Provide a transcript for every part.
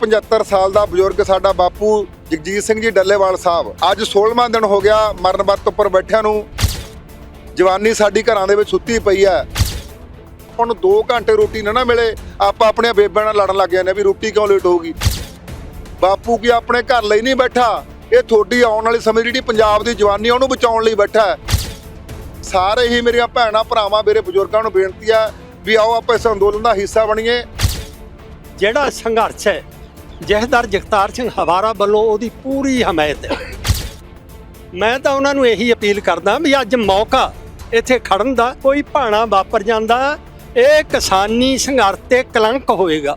75 ਸਾਲ ਦਾ ਬਜ਼ੁਰਗ ਸਾਡਾ ਬਾਪੂ ਜਗਜੀਤ ਸਿੰਘ ਜੀ ਡੱਲੇਵਾਲ ਸਾਹਿਬ। ਅੱਜ 16ਵਾਂ ਦਿਨ ਹੋ ਗਿਆ ਮਰਨ ਵਰਤ ਉੱਪਰ ਬੈਠਿਆਂ ਨੂੰ। ਜਵਾਨੀ ਸਾਡੀ ਘਰਾਂ ਦੇ ਵਿੱਚ ਸੁੱਤੀ ਪਈ ਹੈ। ਹੁਣ ਨੂੰ 2 ਘੰਟੇ ਰੋਟੀ ਨਾ ਨਾ ਮਿਲੇ ਆਪਾਂ ਆਪਣੇ ਬੇਬਿਆਂ ਨਾਲ ਲੜਨ ਲੱਗ ਜਾਂਦੇ ਹਾਂ ਵੀ ਰੋਟੀ ਕਿਉਂ ਲੇਟ ਹੋਊਗੀ। ਬਾਪੂ ਕੀ ਆਪਣੇ ਘਰ ਲਈ ਨਹੀਂ ਬੈਠਾ? ਇਹ ਤੁਹਾਡੀ ਆਉਣ ਵਾਲੀ ਸਮੇਂ ਜਿਹੜੀ ਪੰਜਾਬ ਦੀ ਜਵਾਨੀ ਆ, ਉਹਨੂੰ ਬਚਾਉਣ ਲਈ ਬੈਠਾ ਹੈ। ਸਾਰੇ ਹੀ ਮੇਰੀਆਂ ਭੈਣਾਂ ਭਰਾਵਾਂ ਮੇਰੇ ਬਜ਼ੁਰਗਾਂ ਨੂੰ ਬੇਨਤੀ ਹੈ ਵੀ ਆਓ ਆਪਾਂ ਇਸ ਅੰਦੋਲਨ ਦਾ ਹਿੱਸਾ ਬਣੀਏ। ਜਿਹੜਾ ਸੰਘਰਸ਼ ਹੈ ਜਹਦਰ ਜਗਤਾਰ ਸਿੰਘ ਹਵਾਰਾ ਵੱਲੋਂ ਉਹਦੀ ਪੂਰੀ ਹਮਾਇਤ ਹੈ। ਮੈਂ ਤਾਂ ਉਹਨਾਂ ਨੂੰ ਇਹੀ ਅਪੀਲ ਕਰਦਾ ਵੀ ਅੱਜ ਮੌਕਾ ਇੱਥੇ ਖੜਨ ਦਾ, ਕੋਈ ਭਾਣਾ ਵਾਪਰ ਜਾਂਦਾ, ਇਹ ਕਿਸਾਨੀ ਸੰਘਰਸ਼ ਤੇ ਕਲੰਕ ਹੋਏਗਾ।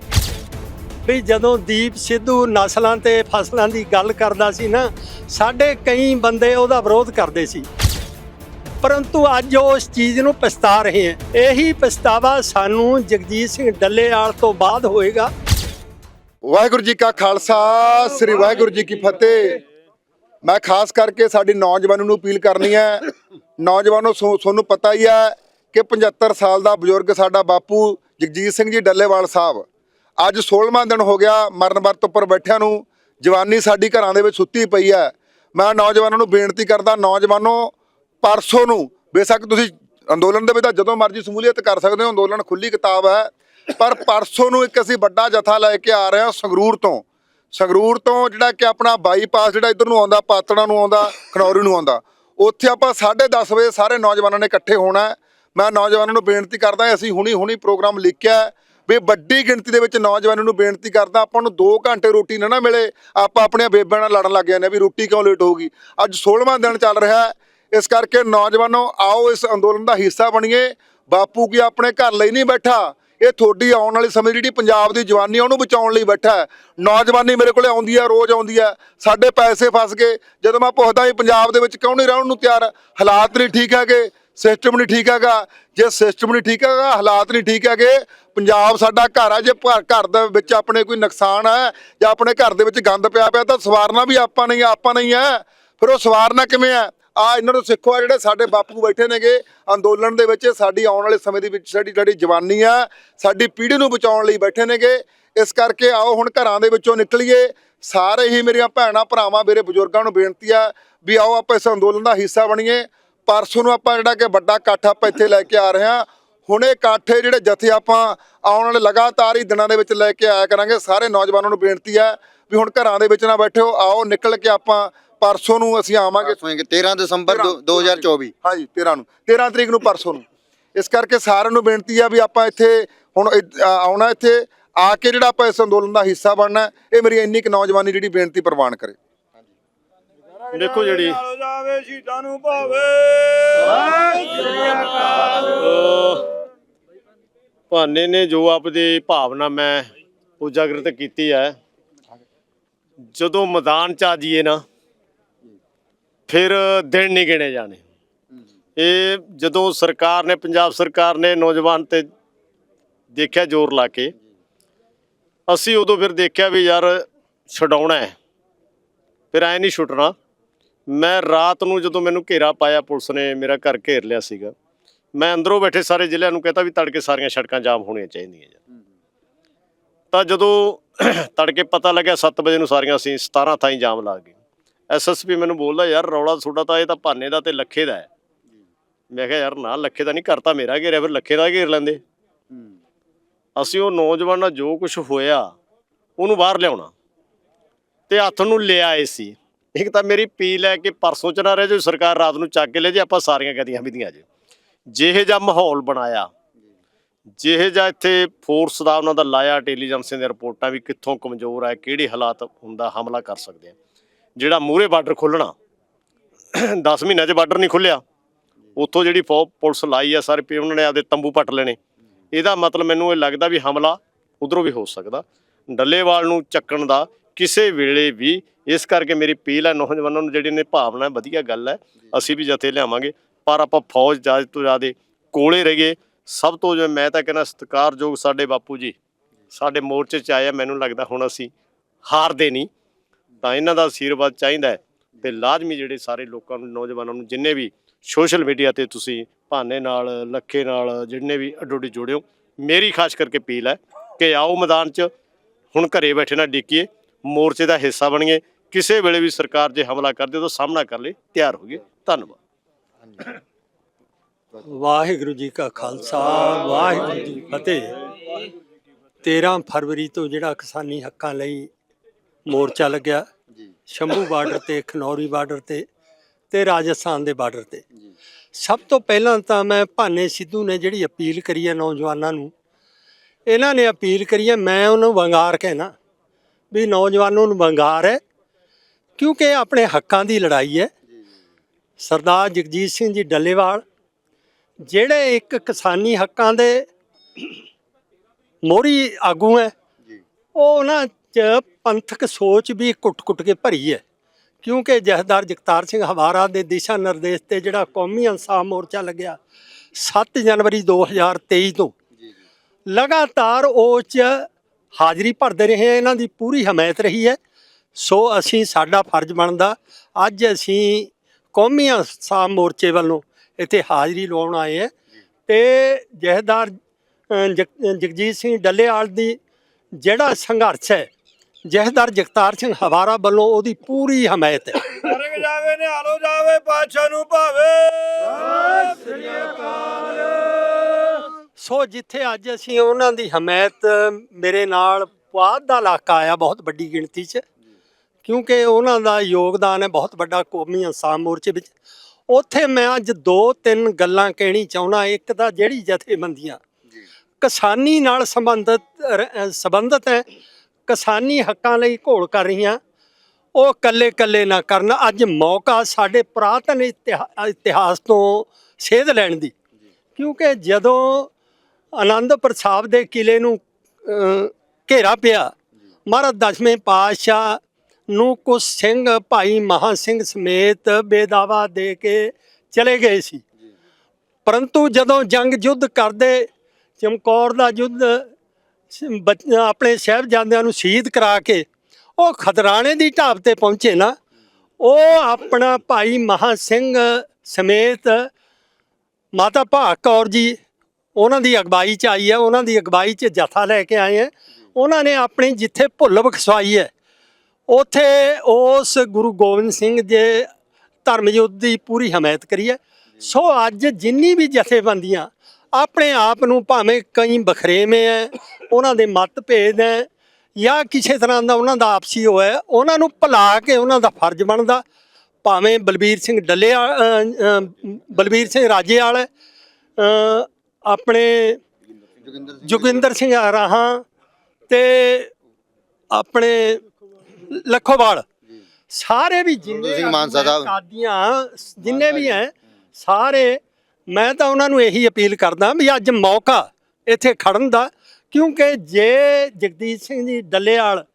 ਵੀ ਜਦੋਂ ਦੀਪ ਸਿੱਧੂ ਨਸਲਾਂ ਤੇ ਫਸਲਾਂ ਦੀ ਗੱਲ ਕਰਦਾ ਸੀ ਨਾ, ਸਾਡੇ ਕਈ ਬੰਦੇ ਉਹਦਾ ਵਿਰੋਧ ਕਰਦੇ ਸੀ। ਪਰੰਤੂ ਅੱਜ ਉਹ ਉਸ ਚੀਜ਼ ਨੂੰ ਪਛਤਾ ਰਹੇ ਹੈ। ਇਹੀ ਪਛਤਾਵਾ ਸਾਨੂੰ ਜਗਜੀਤ ਸਿੰਘ ਡੱਲੇਵਾਲ ਤੋਂ ਬਾਅਦ ਹੋਏਗਾ। ਵਾਹਿਗੁਰੂ ਜੀ ਕਾ ਖਾਲਸਾ, ਸ੍ਰੀ ਵਾਹਿਗੁਰੂ ਜੀ ਕੀ ਫਤਿਹ। ਮੈਂ ਖਾਸ ਕਰਕੇ ਸਾਡੀ ਨੌਜਵਾਨਾਂ ਨੂੰ ਅਪੀਲ ਕਰਨੀ ਹੈ। ਨੌਜਵਾਨੋ, ਸੋ- ਤੁਹਾਨੂੰ ਪਤਾ ਹੀ ਹੈ ਕਿ 75 ਸਾਲ ਦਾ ਬਜ਼ੁਰਗ ਸਾਡਾ ਬਾਪੂ ਜਗਜੀਤ ਸਿੰਘ ਜੀ ਡੱਲੇਵਾਲ ਸਾਹਿਬ, ਅੱਜ 16ਵਾਂ ਦਿਨ ਹੋ ਗਿਆ ਮਰਨ ਵਰਤ ਉੱਪਰ ਬੈਠਿਆਂ ਨੂੰ। ਜਵਾਨੀ ਸਾਡੀ ਘਰਾਂ ਦੇ ਵਿੱਚ ਸੁੱਤੀ ਪਈ ਹੈ। ਮੈਂ ਨੌਜਵਾਨਾਂ ਨੂੰ ਬੇਨਤੀ ਕਰਦਾ, ਨੌਜਵਾਨੋ, ਪਰਸੋਂ ਨੂੰ ਬੇਸ਼ੱਕ ਤੁਸੀਂ ਅੰਦੋਲਨ ਦੇ ਵਿੱਚ ਤਾਂ ਜਦੋਂ ਮਰਜ਼ੀ ਸਮੂਲੀਅਤ ਕਰ ਸਕਦੇ ਹੋ, ਅੰਦੋਲਨ ਖੁੱਲੀ ਕਿਤਾਬ ਹੈ। ਪਰ ਪਰਸੋਂ ਨੂੰ ਇੱਕ ਅਸੀਂ ਵੱਡਾ ਜਥਾ ਲੈ ਕੇ ਆ ਰਹੇ ਹਾਂ ਸੰਗਰੂਰ ਤੋਂ। ਸੰਗਰੂਰ ਤੋਂ ਜਿਹੜਾ ਕਿ ਆਪਣਾ ਬਾਈਪਾਸ ਜਿਹੜਾ ਇਧਰ ਨੂੰ ਆਉਂਦਾ, ਪਾਤੜਾ ਨੂੰ ਆਉਂਦਾ, ਖਨੌਰੀ ਨੂੰ ਆਉਂਦਾ। ਉੱਥੇ ਆਪਾਂ 10:30 ਵਜੇ ਸਾਰੇ ਨੌਜਵਾਨਾਂ ਨੇ ਇਕੱਠੇ ਹੋਣਾ ਮੈਂ ਨੌਜਵਾਨਾਂ ਨੂੰ ਬੇਨਤੀ ਕਰਦਾ ਅਸੀਂ ਹੁਣੀ ਹੁਣੀ ਪ੍ਰੋਗਰਾਮ ਲਿਖਿਆ ਵੀ ਵੱਡੀ ਗਿਣਤੀ ਦੇ ਵਿੱਚ ਨੌਜਵਾਨਾਂ ਨੂੰ ਬੇਨਤੀ ਕਰਦਾ, ਆਪਾਂ ਨੂੰ 2 ਘੰਟੇ ਰੋਟੀ ਨਾ ਨਾ ਮਿਲੇ। ਆਪਾਂ ਆਪਣੀਆਂ ਬੇਬਿਆਂ ਨਾਲ ਲੜਨ ਲੱਗ ਜਾਂਦੇ ਹਾਂ ਵੀ ਰੋਟੀ ਕਿਉਂ ਲੇਟ ਹੋਊਗੀ? ਅੱਜ 16ਵਾਂ ਦਿਨ ਚੱਲ ਰਿਹਾ ਇਸ ਕਰਕੇ ਨੌਜਵਾਨੋ, ਆਓ ਇਸ ਅੰਦੋਲਨ ਦਾ ਹਿੱਸਾ ਬਣੀਏ। ਬਾਪੂ ਕੀ ਆਪਣੇ ਘਰ ਲਈ ਨਹੀਂ ਬੈਠਾ? ਇਹ ਤੁਹਾਡੀ ਆਉਣ ਵਾਲੀ ਸਮੇਂ ਜਿਹੜੀ ਪੰਜਾਬ ਦੀ ਜਵਾਨੀ ਆ, ਉਹਨੂੰ ਬਚਾਉਣ ਲਈ ਬੈਠਾ ਹੈ। ਨੌਜਵਾਨੀ ਮੇਰੇ ਕੋਲੇ ਆਉਂਦੀ ਹੈ, ਰੋਜ਼ ਆਉਂਦੀ ਹੈ। ਸਾਡੇ ਪੈਸੇ ਫਸ ਗਏ। ਜਦੋਂ ਮੈਂ ਪੁੱਛਦਾ ਵੀ ਪੰਜਾਬ ਦੇ ਵਿੱਚ ਕਿਉਂ ਨਹੀਂ ਰਹਿਣ ਨੂੰ ਤਿਆਰ, ਹਾਲਾਤ ਨਹੀਂ ਠੀਕ ਹੈਗੇ ਸਿਸਟਮ ਨਹੀਂ ਠੀਕ ਹੈਗਾ। ਜੇ ਸਿਸਟਮ ਨਹੀਂ ਠੀਕ ਹੈਗਾ, ਹਾਲਾਤ ਨਹੀਂ ਠੀਕ ਹੈਗੇ, ਪੰਜਾਬ ਸਾਡਾ ਘਰ ਆ, ਜੇ ਘਰ ਘਰ ਦੇ ਵਿੱਚ ਆਪਣੇ ਕੋਈ ਨੁਕਸਾਨ ਹੈ, ਜਾਂ ਆਪਣੇ ਘਰ ਦੇ ਵਿੱਚ ਗੰਦ ਪਿਆ ਪਿਆ, ਤਾਂ ਸਵਾਰਨਾ ਵੀ ਆਪਾਂ ਨਹੀਂ ਆਪਾਂ ਨਹੀਂ ਹੈ। ਫਿਰ ਉਹ ਸਵਾਰਨਾ ਕਿਵੇਂ ਹੈ? ਆ ਇਹਨਾਂ ਨੂੰ ਸਿੱਖੋ, ਆ ਜਿਹੜੇ ਸਾਡੇ ਬਾਪੂ ਬੈਠੇ ਨੇਗੇ, ਅੰਦੋਲਨ ਦੇ ਵਿੱਚ ਸਾਡੀ ਆਉਣ ਵਾਲੇ ਸਮੇਂ ਦੇ ਵਿੱਚ ਸਾਡੀ ਜਿਹੜੀ ਜਵਾਨੀ ਆ, ਸਾਡੀ ਪੀੜ੍ਹੀ ਨੂੰ ਬਚਾਉਣ ਲਈ ਬੈਠੇ ਨੇਗੇ। ਇਸ ਕਰਕੇ ਆਓ ਹੁਣ ਘਰਾਂ ਦੇ ਵਿੱਚੋਂ ਨਿਕਲੀਏ। ਸਾਰੇ ਹੀ ਮੇਰੀਆਂ ਭੈਣਾਂ, ਭਰਾਵਾਂ, ਮੇਰੇ ਬਜ਼ੁਰਗਾਂ ਨੂੰ ਬੇਨਤੀ ਆ ਵੀ ਆਓ ਆਪਾਂ ਇਸ ਅੰਦੋਲਨ ਦਾ ਹਿੱਸਾ ਬਣੀਏ। ਪਰਸੋਂ ਨੂੰ ਆਪਾਂ ਜਿਹੜਾ ਕਿ ਵੱਡਾ ਇਕੱਠ ਆਪਾਂ ਇੱਥੇ ਲੈ ਕੇ ਆ ਰਹੇ ਹਾਂ। ਹੁਣ ਇਹ ਇਕੱਠੇ ਜਿਹੜੇ ਜਥੇ ਆਪਾਂ ਆਉਣ ਵਾਲੇ ਲਗਾਤਾਰ ਹੀ ਦਿਨਾਂ ਦੇ ਵਿੱਚ ਲੈ ਕੇ ਆਇਆ ਕਰਾਂਗੇ। ਸਾਰੇ ਨੌਜਵਾਨਾਂ ਨੂੰ ਬੇਨਤੀ ਹੈ ਵੀ ਹੁਣ ਘਰਾਂ ਦੇ ਵਿੱਚ ਨਾ ਬੈਠਿਓ, ਆਓ ਨਿਕਲ ਕੇ ਆਪਾਂ ਪਰਸੋਂ ਨੂੰ ਅਸੀਂ ਆਵਾਂਗੇ ਸੁਣੇਗੇ 13 ਦਸੰਬਰ ਦੋ- 2024 ਹਾਂਜੀ 13 ਨੂੰ। 13 ਤਰੀਕ ਨੂੰ ਪਰਸੋਂ ਨੂੰ। ਇਸ ਕਰਕੇ ਸਾਰਿਆਂ ਨੂੰ ਬੇਨਤੀ ਆ ਵੀ ਆਪਾਂ ਇੱਥੇ ਹੁਣ ਆਉਣਾ ਇੱਥੇ ਆ ਕੇ ਜਿਹੜਾ ਆਪਾਂ ਇਸ ਅੰਦੋਲਨ ਦਾ ਹਿੱਸਾ ਬਣਨਾ ਇਹ ਮੇਰੀ ਇੰਨੀ ਕੁ ਨੌਜਵਾਨੀ ਜਿਹੜੀ ਬੇਨਤੀ ਪ੍ਰਵਾਨ ਕਰੇ। ਦੇਖੋ ਜਿਹੜੀ ਜਾਵੇ ਸ਼ਹੀਦਾਂ ਨੂੰ ਭਾਵੇ। ਭਾਨੇ ਨੇ ਜੋ ਆਪਦੀ ਭਾਵਨਾ ਮੈਂ ਉਜਾਗਰਤ ਕੀਤੀ ਹੈ ਜਦੋਂ ਮੈਦਾਨ ਚ ਆ ਜਾਈਏ ਨਾ ਫਿਰ ਦਿਨ ਨਹੀਂ ਗਿਣੇ ਜਾਣੇ। ਇਹ ਜਦੋਂ ਸਰਕਾਰ ਨੇ ਪੰਜਾਬ ਸਰਕਾਰ ਨੇ ਨੌਜਵਾਨ ਤੇ ਦੇਖਿਆ ਜ਼ੋਰ ਲਾ ਕੇ ਅਸੀਂ ਉਦੋਂ ਫਿਰ ਦੇਖਿਆ ਵੀ ਯਾਰ ਛਡਾਉਣਾ ਹੈ। ਫਿਰ ਐ ਨਹੀਂ ਛੁੱਟਣਾ। ਮੈਂ ਰਾਤ ਨੂੰ ਜਦੋਂ ਮੈਨੂੰ ਘੇਰਾ ਪਾਇਆ ਪੁਲਿਸ ਨੇ ਮੇਰਾ ਘਰ ਘੇਰ ਲਿਆ ਸੀਗਾ। ਮੈਂ ਅੰਦਰੋਂ ਬੈਠੇ ਸਾਰੇ ਜ਼ਿਲ੍ਹਿਆਂ ਨੂੰ ਕਹਤਾ ਵੀ ਤੜਕੇ ਸਾਰੀਆਂ ਸੜਕਾਂ ਜਾਮ ਹੋਣੀਆਂ ਚਾਹੀਦੀਆਂ ਯਾਰ। ਤਾਂ ਜਦੋਂ ਤੜਕੇ ਪਤਾ ਲੱਗਿਆ 7 ਵਜੇ ਨੂੰ ਸਾਰੀਆਂ ਅਸੀਂ 17 ਥਾਈਂ ਜਾਮ ਲਾ ਗਏ। ਐਸਐਸਪੀ ਮੈਨੂੰ ਬੋਲਦਾ, ਯਾਰ ਰੌਲਾ ਤੁਹਾਡਾ ਤਾਂ ਇਹ ਤਾਂ ਭਾਨੇ ਦਾ ਤੇ ਲੱਖੇ ਦਾ ਹੈ। ਮੈਂ ਕਿਹਾ, ਯਾਰ ਨਾ, ਲੱਖੇ ਦਾ ਨਹੀਂ ਕਰਤਾ ਮੇਰਾ ਘੇਰਿਆ, ਫਿਰ ਲੱਖੇ ਦਾ ਘੇਰ ਲੈਂਦੇ। ਅਸੀਂ ਉਹ ਨੌਜਵਾਨ ਨਾਲ ਜੋ ਕੁਝ ਹੋਇਆ, ਉਹਨੂੰ ਬਾਹਰ ਲਿਆਉਣਾ ਤੇ ਹੱਥ ਨੂੰ ਲਿਆਏ ਸੀ। ਇੱਕ ਤਾਂ ਮੇਰੀ ਪੀਲ ਹੈ ਕਿ ਪਰਸੋਂ ਚ ਨਾ ਰਹਿ ਜੋ ਸਰਕਾਰ ਰਾਤ ਨੂੰ ਚੱਕ ਕੇ ਲੈ ਜੇ, ਆਪਾਂ ਸਾਰੀਆਂ ਗਦੀਆਂ ਵਿਧੀਆਂ ਜੇ। ਜਿਹੇ ਜਿਹਾ ਮਾਹੌਲ ਬਣਾਇਆ, ਜਿਹੇ ਜਿਹਾ ਇੱਥੇ ਫੋਰਸ ਦਾ ਉਹਨਾਂ ਦਾ ਲਾਇਆ ਇੰਟੈਲੀਜੈਂਸ ਦੀਆਂ ਰਿਪੋਰਟਾਂ ਵੀ ਕਿੱਥੋਂ ਕਮਜ਼ੋਰ ਹੈ ਕਿਹੜੇ ਹਾਲਾਤ ਹੁੰਦਾ, ਹਮਲਾ ਕਰ ਸਕਦੇ ਆ। ਜਿਹੜਾ ਮੂਹਰੇ ਬਾਰਡਰ ਖੋਲਣਾ 10 ਮਹੀਨਿਆਂ 'ਚ ਬਾਰਡਰ ਨਹੀਂ ਖੁੱਲਿਆ। ਉੱਥੋਂ ਜਿਹੜੀ ਫੌ, ਪੁਲਿਸ ਲਾਈ ਆ ਸਾਰੇ ਪੇ, ਉਹਨਾਂ ਨੇ ਆਪਦੇ ਤੰਬੂ ਪੱਟ ਲੈਣੇ। ਇਹਦਾ ਮਤਲਬ ਮੈਨੂੰ ਇਹ ਲੱਗਦਾ ਵੀ ਹਮਲਾ ਉਧਰੋਂ ਵੀ ਹੋ ਸਕਦਾ। ਡੱਲੇਵਾਲ ਨੂੰ ਚੱਕਣ ਦਾ ਕਿਸੇ ਵੇਲੇ ਵੀ ਇਸ ਕਰਕੇ ਮੇਰੀ ਅਪੀਲ ਹੈ, ਨੌਜਵਾਨਾਂ ਨੂੰ ਜਿਹੜੀ ਨੇ ਭਾਵਨਾ ਵਧੀਆ ਗੱਲ ਹੈ, ਅਸੀਂ ਵੀ ਜਥੇ ਲਿਆਵਾਂਗੇ। ਪਰ ਆਪਾਂ ਫੌਜ ਜ਼ਿਆਦਾ ਤੋਂ ਜ਼ਿਆਦਾ ਕੋਲੇ ਰਹੀਏ। ਸਭ ਤੋਂ ਜੋ ਮੈਂ ਤਾਂ ਕਹਿੰਦਾ, ਸਤਿਕਾਰਯੋਗ ਸਾਡੇ ਬਾਪੂ ਜੀ, ਸਾਡੇ ਮੋਰਚੇ 'ਚ ਆਇਆ ਮੈਨੂੰ ਲੱਗਦਾ ਹੁਣ ਅਸੀਂ ਹਾਰਦੇ ਨਹੀਂ। ਤਾਂ ਇਹਨਾਂ ਦਾ ਆਸ਼ੀਰਵਾਦ ਚਾਹੀਦਾ ਹੈ ਤੇ ਲਾਜ਼ਮੀ ਜਿਹੜੇ ਸਾਰੇ ਲੋਕਾਂ ਨੂੰ, ਨੌਜਵਾਨਾਂ ਨੂੰ ਜਿੰਨੇ ਵੀ ਸੋਸ਼ਲ ਮੀਡੀਆ ਤੇ ਤੁਸੀਂ ਭਾਨੇ ਨਾਲ, ਲੱਖੇ ਨਾਲ, ਜਿੰਨੇ ਵੀ ਅਡੋਡੀ ਜੋੜਿਓ, ਮੇਰੀ ਖਾਸ ਕਰਕੇ ਅਪੀਲ ਹੈ ਕਿ ਆਓ ਮੈਦਾਨ 'ਚ, ਹੁਣ ਘਰੇ ਬੈਠੇ ਨਾ ਡਿੱਕੀਏ, ਮੋਰਚੇ ਦਾ ਹਿੱਸਾ ਬਣੀਏ, ਕਿਸੇ ਵੇਲੇ ਵੀ ਸਰਕਾਰ ਜੇ ਹਮਲਾ ਕਰਦੀ ਤਾਂ ਸਾਹਮਣਾ ਕਰ ਲਈ ਤਿਆਰ ਹੋਈਏ ਧੰਨਵਾਦ। ਵਾਹਿਗੁਰੂ ਜੀ ਕਾ ਖਾਲਸਾ, ਵਾਹਿਗੁਰੂ ਜੀ ਫਤਿਹ। 13 ਫਰਵਰੀ ਤੋਂ ਜਿਹੜਾ ਕਿਸਾਨੀ ਹੱਕਾਂ ਲਈ ਮੋਰਚਾ ਲੱਗਿਆ। ਸ਼ੰਭੂ ਬਾਰਡਰ ਤੇ ਖਨੌਰੀ ਬਾਰਡਰ ਤੇ ਤੇ ਰਾਜਸਥਾਨ ਦੇ ਬਾਰਡਰ ਤੇ। ਸਭ ਤੋਂ ਪਹਿਲਾਂ ਤਾਂ ਮੈਂ ਭਾਨੇ ਸਿੱਧੂ ਨੇ ਜਿਹੜੀ ਅਪੀਲ ਕਰੀ ਹੈ ਨੌਜਵਾਨਾਂ ਨੂੰ ਇਹਨਾਂ ਨੇ ਅਪੀਲ ਕਰੀ ਹੈ ਮੈਂ ਉਹਨੂੰ ਵੰਗਾਰ ਕਹਿਣਾ ਵੀ ਨੌਜਵਾਨਾਂ ਨੂੰ ਵੰਗਾਰ ਹੈ ਕਿਉਂਕਿ ਇਹ ਆਪਣੇ ਹੱਕਾਂ ਦੀ ਲੜਾਈ ਹੈ। ਸਰਦਾਰ ਜਗਜੀਤ ਸਿੰਘ ਜੀ ਡੱਲੇਵਾਲ ਜਿਹੜੇ ਇੱਕ ਕਿਸਾਨੀ ਹੱਕਾਂ ਦੇ ਮੋਰੀ ਆਗੂ ਹੈ ਉਹ ਉਹਨਾਂ ਚ ਪੰਥਕ ਸੋਚ ਵੀ ਕੁੱਟ-ਕੁੱਟ ਕੇ ਭਰੀ ਹੈ। ਕਿਉਂਕਿ ਜਹਦਾਰ ਜਗਤਾਰ ਸਿੰਘ ਹਵਾਰਾ ਦੇ ਦਿਸ਼ਾ ਨਿਰਦੇਸ਼ ਤੇ ਜਿਹੜਾ ਕੌਮੀ ਇਨਸਾਫ ਮੋਰਚਾ ਲੱਗਿਆ 7 ਜਨਵਰੀ 2023 ਤੋਂ। ਲਗਾਤਾਰ ਉਹ ਚ ਹਾਜ਼ਰੀ ਭਰਦੇ ਰਹੇ ਇਹਨਾਂ ਦੀ ਪੂਰੀ ਹਮਾਇਤ ਰਹੀ ਹੈ। ਸੋ ਅਸੀਂ ਸਾਡਾ ਫਰਜ਼ ਬਣਦਾ ਅੱਜ ਅਸੀਂ ਕੌਮੀ ਇਨਸਾਫ ਮੋਰਚੇ ਵੱਲੋਂ ਇੱਥੇ ਹਾਜ਼ਰੀ ਲਵਾਉਣ ਆਏ ਹੈ ਤੇ ਜਹਦਾਰ ਜਗਜੀਤ ਸਿੰਘ ਡੱਲੇਵਾਲ ਦੀ ਜਿਹੜਾ ਸੰਘਰਸ਼ ਹੈ ਜਹਦਾਰ ਜਗਤਾਰ ਸਿੰਘ ਹਵਾਰਾ ਵੱਲੋਂ ਉਹਦੀ ਪੂਰੀ ਹਮਾਇਤ ਹੈ। ਸਰਗ ਜਾਵੇ ਨਿਹਾਲੋ ਜਾਵੇ ਪਾਤਸ਼ਾਹ ਨੂੰ ਭਾਵੇ। ਸੋ ਜਿੱਥੇ ਅੱਜ ਅਸੀਂ ਉਹਨਾਂ ਦੀ ਹਮਾਇਤ ਮੇਰੇ ਨਾਲ ਪੁਆਧ ਦਾ ਇਲਾਕਾ ਆਇਆ ਬਹੁਤ ਵੱਡੀ ਗਿਣਤੀ 'ਚ ਕਿਉਂਕਿ ਉਹਨਾਂ ਦਾ ਯੋਗਦਾਨ ਹੈ ਬਹੁਤ ਵੱਡਾ ਕੌਮੀ ਇਨਸਾਨ ਮੋਰਚੇ ਵਿੱਚ। ਉੱਥੇ ਮੈਂ ਅੱਜ ਦੋ ਤਿੰਨ ਗੱਲਾਂ ਕਹਿਣੀ ਚਾਹੁੰਦਾ ਇੱਕ ਤਾਂ ਜਿਹੜੀ ਜਥੇਬੰਦੀਆਂ ਕਿਸਾਨੀ ਨਾਲ ਸੰਬੰਧਿਤ ਸੰਬੰਧਿਤ ਹੈ ਕਿਸਾਨੀ ਹੱਕਾਂ ਲਈ ਘੋਲ ਕਰ ਰਹੀਆਂ। ਉਹ ਕੱਲੇ ਕੱਲੇ ਨਾ ਕਰਨ। ਅੱਜ ਮੌਕਾ ਸਾਡੇ ਪੁਰਾਤਨ ਇਤਿਹਾ- ਇਤਿਹਾਸ ਤੋਂ ਸੇਧ ਲੈਣ ਦੀ। ਕਿਉਂਕਿ ਜਦੋਂ ਆਨੰਦਪੁਰ ਸਾਹਿਬ ਦੇ ਕਿਲੇ ਨੂੰ ਘੇਰਾ ਪਿਆ ਮਹਾਰਾਜ ਦਸਵੇਂ ਪਾਤਸ਼ਾਹ ਨੂੰ ਕੁਝ ਸਿੰਘ ਭਾਈ ਮਹਾ ਸਿੰਘ ਸਮੇਤ ਬੇਦਾਵਾ ਦੇ ਕੇ ਚਲੇ ਗਏ ਸੀ। ਪਰੰਤੂ ਜਦੋਂ ਜੰਗ ਯੁੱਧ ਕਰਦੇ ਚਮਕੌਰ ਦਾ ਯੁੱਧ ਬੱਚ- ਆਪਣੇ ਸਾਹਿਬਜ਼ਾਦਿਆਂ ਨੂੰ ਸ਼ਹੀਦ ਕਰਾ ਕੇ ਉਹ ਖਦਰਾਣੇ ਦੀ ਢਾਬ ਤੇ ਪਹੁੰਚੇ ਨਾ, ਉਹ ਆਪਣਾ ਭਾਈ ਮਹਾ ਸਿੰਘ ਸਮੇਤ ਮਾਤਾ ਭਾਗ ਕੌਰ ਜੀ, ਉਹਨਾਂ ਦੀ ਅਗਵਾਈ ਚ ਆਈ ਹੈ, ਉਹਨਾਂ ਦੀ ਅਗਵਾਈ ਚ ਜਥਾ ਲੈ ਕੇ ਆਏ ਹੈ। ਉਹਨਾਂ ਨੇ ਆਪਣੀ ਜਿੱਥੇ ਭੁੱਲ ਬਖਸ਼ਵਾਈ ਹੈ, ਉਥੇ ਉਸ ਗੁਰੂ ਗੋਬਿੰਦ ਸਿੰਘ ਦੇ ਧਰਮ ਯੁੱਧ ਦੀ ਪੂਰੀ ਹਮਾਇਤ ਕਰੀ ਹੈ। ਸੋ ਅੱਜ ਜਿੰਨੀ ਵੀ ਜਥੇਬੰਦੀਆਂ ਆਪਣੇ ਆਪ ਨੂੰ ਭਾਵੇਂ ਕਈ ਬਖਰੇਵੇਂ ਹੈ ਉਹਨਾਂ ਦੇ ਮਤਭੇਦ ਹੈ ਜਾਂ ਕਿਸੇ ਤਰ੍ਹਾਂ ਦਾ ਉਹਨਾਂ ਦਾ ਆਪਸੀ ਹੋਇਆ ਉਹਨਾਂ ਨੂੰ ਭੁਲਾ ਕੇ ਉਹਨਾਂ ਦਾ ਫਰਜ਼ ਬਣਦਾ ਭਾਵੇਂ ਬਲਬੀਰ ਸਿੰਘ ਡੱਲੇ ਬਲਬੀਰ ਸਿੰਘ ਰਾਜੇਵਾਲ ਹੈ, ਅ, ਆਪਣੇ ਜੋਗਿੰਦਰ ਸਿੰਘ ਰਾਹਾਂ ਤੇ ਆਪਣੇ ਲੱਖੋਵਾਲ ਸਾਰੇ ਵੀ ਜਿੰਨੇ ਸਿੰਘ ਮਾਨਸਾ ਸਾਹਿਬ। ਜਿੰਨੇ ਵੀ ਹੈ ਸਾਰੇ ਮੈਂ ਤਾਂ ਉਹਨਾਂ ਨੂੰ ਇਹੀ ਅਪੀਲ ਕਰਦਾ ਵੀ ਅੱਜ ਮੌਕਾ ਇੱਥੇ ਖੜਨ ਦਾ ਕਿਉਂਕਿ ਜੇ ਜਗਦੀਸ਼ ਸਿੰਘ ਜੀ ਡੱਲੇਵਾਲ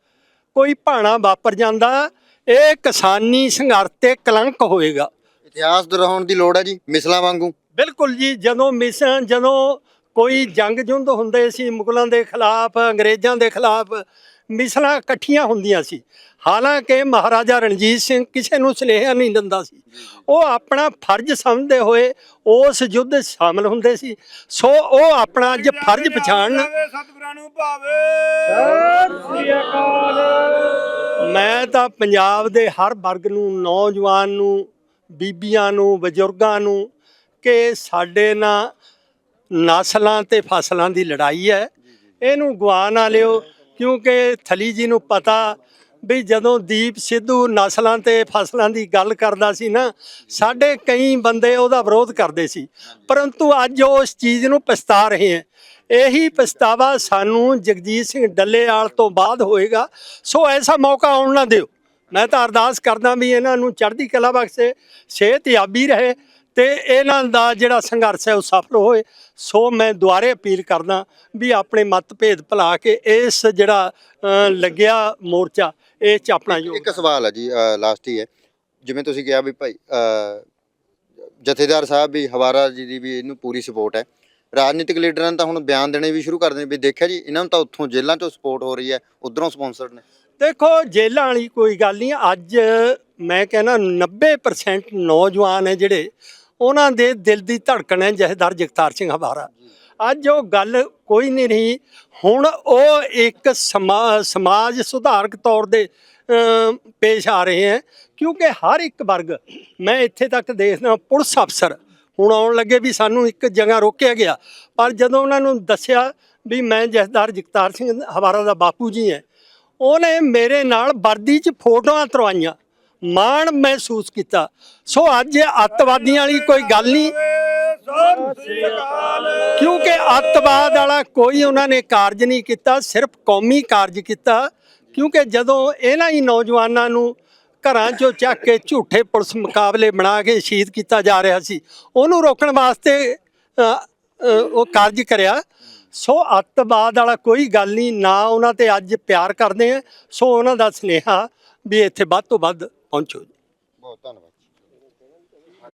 ਕੋਈ ਭਾਣਾ ਵਾਪਰ ਜਾਂਦਾ ਇਹ ਕਿਸਾਨੀ ਸੰਘਰਸ਼ ਤੇ ਕਲੰਕ ਹੋਏਗਾ। ਇਤਿਹਾਸ ਦੁਹਰਾਉਣ ਦੀ ਲੋੜ ਹੈ ਜੀ ਮਿਸਲਾਂ ਵਾਂਗੂ। ਬਿਲਕੁਲ ਜੀ ਜਦੋਂ ਮਿਸ਼ਨ ਜਦੋਂ ਕੋਈ ਜੰਗ ਜੁੰਦ ਹੁੰਦੇ ਸੀ ਮੁਗਲਾਂ ਦੇ ਖਿਲਾਫ ਅੰਗਰੇਜ਼ਾਂ ਦੇ ਖਿਲਾਫ ਮਿਸਲਾਂ ਇਕੱਠੀਆਂ ਹੁੰਦੀਆਂ ਸੀ। ਹਾਲਾਂਕਿ ਮਹਾਰਾਜਾ ਰਣਜੀਤ ਸਿੰਘ ਕਿਸੇ ਨੂੰ ਸੁਨੇਹਾ ਨਹੀਂ ਦਿੰਦਾ ਸੀ। ਉਹ ਆਪਣਾ ਫਰਜ਼ ਸਮਝਦੇ ਹੋਏ ਉਸ ਯੁੱਧ ਸ਼ਾਮਲ ਹੁੰਦੇ ਸੀ। ਸੋ ਉਹ ਆਪਣਾ ਅੱਜ ਫਰਜ਼ ਪਛਾਣਨ ਜਾਵੇ ਸਤਿਗੁਰਾਂ ਨੂੰ ਭਾਵੇ। ਮੈਂ ਤਾਂ ਪੰਜਾਬ ਦੇ ਹਰ ਵਰਗ ਨੂੰ ਨੌਜਵਾਨ ਨੂੰ ਬੀਬੀਆਂ ਨੂੰ ਬਜ਼ੁਰਗਾਂ ਨੂੰ ਕਿ ਸਾਡੇ ਨਾਲ ਨਸਲਾਂ ਤੇ ਫਸਲਾਂ ਦੀ ਲੜਾਈ ਹੈ। ਇਹਨੂੰ ਗਵਾ ਨਾ ਲਿਓ, ਕਿਉਂਕਿ ਥਲੀ ਜੀ ਨੂੰ ਪਤਾ ਵੀ ਜਦੋਂ ਦੀਪ ਸਿੱਧੂ ਨਸਲਾਂ ਤੇ ਫਸਲਾਂ ਦੀ ਗੱਲ ਕਰਦਾ ਸੀ ਨਾ, ਸਾਡੇ ਕਈ ਬੰਦੇ ਉਹਦਾ ਵਿਰੋਧ ਕਰਦੇ ਸੀ। ਪਰੰਤੂ ਅੱਜ ਉਹ ਉਸ ਚੀਜ਼ ਨੂੰ ਪਛਤਾ ਰਹੇ ਹੈ। ਇਹੀ ਪਛਤਾਵਾ ਸਾਨੂੰ ਜਗਜੀਤ ਸਿੰਘ ਡੱਲੇਵਾਲ ਤੋਂ ਬਾਅਦ ਹੋਏਗਾ। ਸੋ ਐਸਾ ਮੌਕਾ ਆਉਣ ਨਾ ਦਿਓ। ਮੈਂ ਤਾਂ ਅਰਦਾਸ ਕਰਦਾ ਵੀ ਇਹਨਾਂ ਨੂੰ ਚੜ੍ਹਦੀ ਕਲਾ ਬਖਸ਼ੇ ਸਿਹਤ ਯਾਬੀ ਰਹੇ। ਤੇ ਇਹਨਾਂ ਦਾ ਜਿਹੜਾ ਸੰਘਰਸ਼ ਹੈ ਉਹ ਸਫਲ ਹੋਏ। ਸੋ ਮੈਂ ਦੁਆਰੇ ਅਪੀਲ ਕਰਦਾ ਵੀ ਆਪਣੇ ਮਤਭੇਦ ਭੁਲਾ ਕੇ ਇਸ ਜਿਹੜਾ ਲੱਗਿਆ ਮੋਰਚਾ ਇਹ ਚ ਆਪਣਾ ਯੋਗ ਇੱਕ ਸਵਾਲ ਹੈ ਜੀ ਲਾਸਟ ਹੀ ਹੈ। ਜਿਵੇਂ ਤੁਸੀਂ ਕਿਹਾ ਵੀ ਭਾਈ ਜਥੇਦਾਰ ਸਾਹਿਬ ਵੀ ਹਵਾਰਾ ਜੀ ਦੀ ਵੀ ਇਹਨੂੰ ਪੂਰੀ ਸਪੋਰਟ ਹੈ। ਰਾਜਨੀਤਿਕ ਲੀਡਰਾਂ ਨੇ ਤਾਂ ਹੁਣ ਬਿਆਨ ਦੇਣੇ ਵੀ ਸ਼ੁਰੂ ਕਰ ਦੇਣੇ ਵੀ ਦੇਖਿਆ ਜੀ ਇਹਨਾਂ ਨੂੰ ਤਾਂ ਉੱਥੋਂ ਜੇਲ੍ਹਾਂ ਤੋਂ ਸਪੋਰਟ ਹੋ ਰਹੀ ਹੈ ਉਧਰੋਂ ਸਪਾਂਸਰਡ ਨੇ। ਦੇਖੋ ਜੇਲ੍ਹਾਂ ਵਾਲੀ ਕੋਈ ਗੱਲ ਨਹੀਂ ਅੱਜ ਮੈਂ ਕਹਿੰਦਾ 90% ਨੌਜਵਾਨ ਹੈ ਜਿਹੜੇ ਉਹਨਾਂ ਦੇ ਦਿਲ ਦੀ ਧੜਕਣ ਹੈ ਜਹਦਰ ਜਗਤਾਰ ਸਿੰਘ ਹਵਾਰਾ। ਅੱਜ ਉਹ ਗੱਲ ਕੋਈ ਨਹੀਂ ਰਹੀ। ਹੁਣ ਉਹ ਇੱਕ ਸਮਾ- ਸਮਾਜ ਸੁਧਾਰਕ ਤੌਰ ਦੇ ਪੇਸ਼ ਆ ਰਹੇ ਹੈ। ਕਿਉਂਕਿ ਹਰ ਇੱਕ ਵਰਗ, ਮੈਂ ਇੱਥੇ ਤੱਕ ਦੇਖਦਾ ਪੁਲਿਸ ਅਫਸਰ ਹੁਣ ਆਉਣ ਲੱਗੇ ਵੀ ਸਾਨੂੰ ਇੱਕ ਜਗ੍ਹਾ ਰੋਕਿਆ ਗਿਆ। ਪਰ ਜਦੋਂ ਉਹਨਾਂ ਨੂੰ ਦੱਸਿਆ ਵੀ ਮੈਂ ਜਥੇਦਾਰ ਜਗਤਾਰ ਸਿੰਘ ਹਵਾਰਾ ਦਾ ਬਾਪੂ ਜੀ ਹੈ, ਉਹਨੇ ਮੇਰੇ ਨਾਲ ਵਰਦੀ 'ਚ ਫੋਟੋਆਂ ਤਰਵਾਈਆਂ। ਮਾਣ ਮਹਿਸੂਸ ਕੀਤਾ। ਸੋ ਅੱਜ ਅੱਤਵਾਦੀਆਂ ਵਾਲੀ ਕੋਈ ਗੱਲ ਨਹੀਂ। ਕਿਉਂਕਿ ਅੱਤਵਾਦ ਵਾਲਾ ਕੋਈ ਉਹਨਾਂ ਨੇ ਕਾਰਜ ਨਹੀਂ ਕੀਤਾ, ਸਿਰਫ ਕੌਮੀ ਕਾਰਜ ਕੀਤਾ। ਕਿਉਂਕਿ ਜਦੋਂ ਇਹਨਾਂ ਹੀ ਨੌਜਵਾਨਾਂ ਨੂੰ ਘਰਾਂ 'ਚੋਂ ਚੱਕ ਕੇ ਝੂਠੇ ਪੁਲਿਸ ਮੁਕਾਬਲੇ ਬਣਾ ਕੇ ਸ਼ਹੀਦ ਕੀਤਾ ਜਾ ਰਿਹਾ ਸੀ, ਉਹਨੂੰ ਰੋਕਣ ਵਾਸਤੇ ਉਹ ਕਾਰਜ ਕਰਿਆ। ਸੋ ਅੱਤਵਾਦ ਵਾਲਾ ਕੋਈ ਗੱਲ ਨਹੀਂ, ਨਾ ਉਹਨਾਂ ਤੇ ਅੱਜ ਪਿਆਰ ਕਰਦੇ ਆ, ਸੋ ਉਹਨਾਂ ਦਾ ਸੁਨੇਹਾ ਵੀ ਇੱਥੇ ਵੱਧ ਤੋਂ ਵੱਧ ਪਹੁੰਚੋ ਜੀ। ਬਹੁਤ ਧੰਨਵਾਦ।